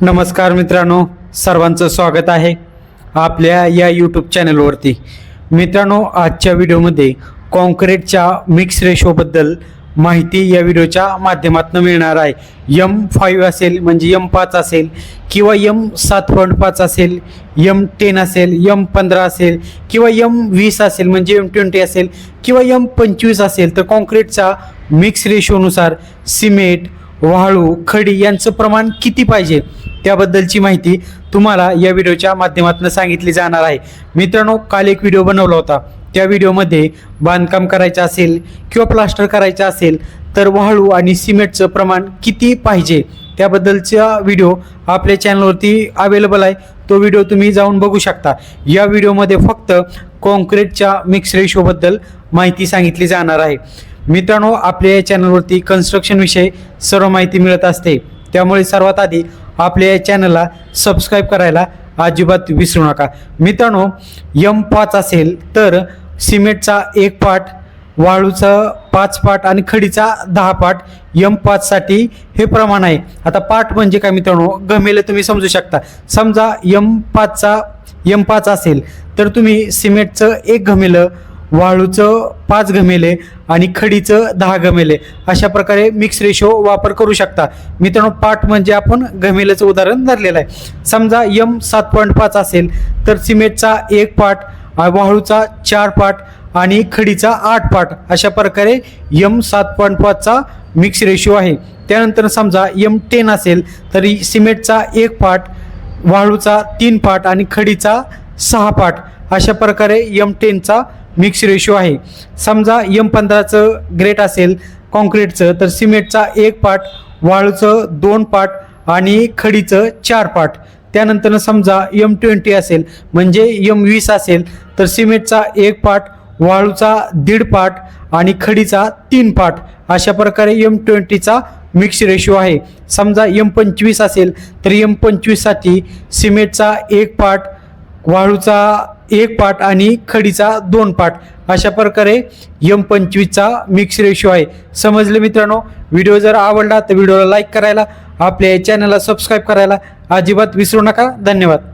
नमस्कार मित्रांनो सर्वांचं स्वागत आहे आपल्या या यूट्यूब चॅनलवरती मित्रांनो आजच्या व्हिडिओमध्ये कॉन्क्रीटच्या मिक्स रेशोबद्दल माहिती या व्हिडिओच्या माध्यमातून मिळणार आहे. यम फाईव्ह असेल म्हणजे यम पाच असेल किंवा यम सात पॉईंट पाच असेल यम टेन असेल यम पंधरा असेल किंवा यम वीस असेल म्हणजे यम ट्वेंटी असेल किंवा यम पंचवीस असेल तर कॉन्क्रीटचा मिक्स रेशोनुसार सिमेंट वाळू खडी यांचं प्रमाण किती पाहिजे? त्याबद्दलची माहिती तुम्हाला या व्हिडिओच्या माध्यमातून सांगितली जाणार आहे. मित्रांनो काल एक व्हिडिओ बनवला होता. त्या व्हिडिओमध्ये बांधकाम करायचं असेल किंवा प्लास्टर करायचं असेल तर वाळू आणि सिमेंटचं प्रमाण किती पाहिजे? त्याबद्दलचा व्हिडिओ आपल्या चॅनलवरती अवेलेबल आहे. तो व्हिडिओ तुम्ही जाऊन बघू शकता. या व्हिडिओमध्ये फक्त कॉन्क्रीटच्या मिक्स रेशोबद्दल माहिती सांगितली जाणार आहे. मित्रांनो आपल्या या चॅनलवरती कन्स्ट्रक्शन विषयी सर्व माहिती मिळत असते. त्यामुळे सर्वात आधी आपल्या या चॅनलला सबस्क्राईब करायला अजिबात विसरू नका. मित्रांनो यम पाच असेल तर सिमेंटचा एक पाट वाळूचा पाच पाट आणि खडीचा दहा पाट यम पाचसाठी हे प्रमाण आहे. आता पाट म्हणजे काय मित्रांनो? गमेले तुम्ही समजू शकता. समजा यम पाचचा यम पाच असेल तर तुम्ही सिमेंटचं एक घमेलं वाळूचं पाच घमेले आणि खडीचं दहा घमेले अशा प्रकारे मिक्स रेशो वापर करू शकता. मित्रांनो पाठ म्हणजे आपण घमेल्याचं उदाहरण धरलेलं आहे. समजा यम सात पॉईंट पाच असेल तर सिमेंटचा एक पाट वाळूचा चार पाट आणि खडीचा आठ पाट अशा प्रकारे यम सात पॉईंट पाचचा मिक्स रेशो आहे. त्यानंतर समजा यम टेन असेल तरी सिमेंटचा एक पाट वाळूचा तीन पाट आणि खडीचा सहा पाट अशा प्रकारे यम टेनचा मिक्स रेशो आहे. समजा यम पंधराचं ग्रेट असेल कॉन्क्रीटचं तर सिमेंटचा एक पाट वाळूचं दोन पाट आणि खडीचं चार पाट त्यानंतर समजा यम ट्वेंटी असेल म्हणजे यम वीस असेल तर सिमेंटचा एक पाट वाळूचा दीड पाट आणि खडीचा तीन पाट अशा प्रकारे यम ट्वेंटीचा मिक्स रेशो आहे. समजा यम पंचवीस असेल तर यम पंचवीससाठी सिमेंटचा एक पाट वाळूचा एक पाट आणि खडीचा दोन पाट. अशा प्रकारे यम पंचवीसचा मिक्स रेशो आहे. समजले मित्रांनो? व्हिडिओ जर आवडला तर व्हिडिओला लाईक करायला आपल्या चॅनलला सबस्क्राईब करायला अजिबात विसरू नका. धन्यवाद.